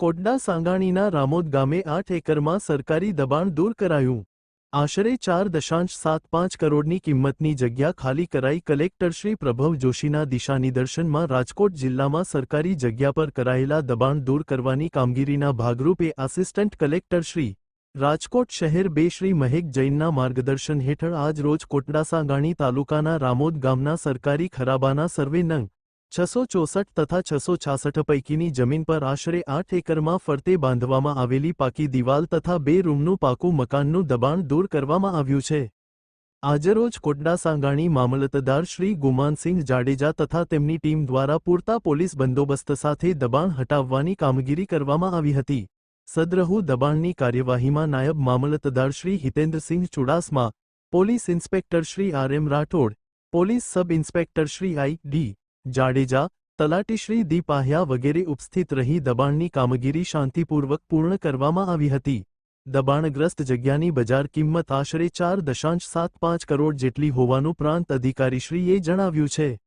કોડડા સાંગાણીના રામોદ ગામે આઠ એકરમાં સરકારી દબાણ દૂર કરાયું. આશરે ચાર દશાંશ સાત પાંચ કરોડની કિંમતની જગ્યા ખાલી કરાઈ કલેક્ટર શ્રી પ્રભવ જોશીના દિશાનિદર્શનમાં રાજકોટ જિલ્લામાં સરકારી જગ્યા પર કરાયેલા દબાણ દૂર કરવાની કામગીરીના ભાગરૂપે આસિસ્ટન્ટ કલેક્ટર શ્રી રાજકોટ શહેર બે શ્રી મહેક જૈનના માર્ગદર્શન હેઠળ આજ રોજ કોટડાસાંગાણી તાલુકાના રામોદ ગામના સરકારી ખરાબાના સર્વે નંગ છસો ચોસઠ તથા છસો છાસઠ પૈકીની જમીન પર આશરે આઠ એકરમાં ફરતે બાંધવામાં આવેલી પાકી દિવાલ તથા બે રૂમનું પાકું મકાનનું દબાણ દૂર કરવામાં આવ્યું છે. આજરોજ કોટડા સાંગાણી મામલતદાર શ્રી ગુમાનસિંહ જાડેજા તથા તેમની ટીમ દ્વારા પૂરતા પોલીસ બંદોબસ્ત સાથે દબાણ હટાવવાની કામગીરી કરવામાં આવી હતી. સદ્રહુ દબાણની કાર્યવાહીમાં નાયબ મામલતદાર Shri Hitendrasinh Chudasama, police inspector Shri R M Rathod, police sub inspector Shri I D Jadeja, તલાટી શ્રી દી વગેરે ઉપસ્થિત રહી દબાણની કામગીરી શાંતિપૂર્વક પૂર્ણ કરવામાં આવી હતી. દબાણગ્રસ્ત જગ્યાની બજાર કિંમત આશરે ચાર દશાંશ સાત પાંચ કરોડ જેટલી હોવાનું પ્રાંત અધિકારીશ્રીએ જણાવ્યું છે.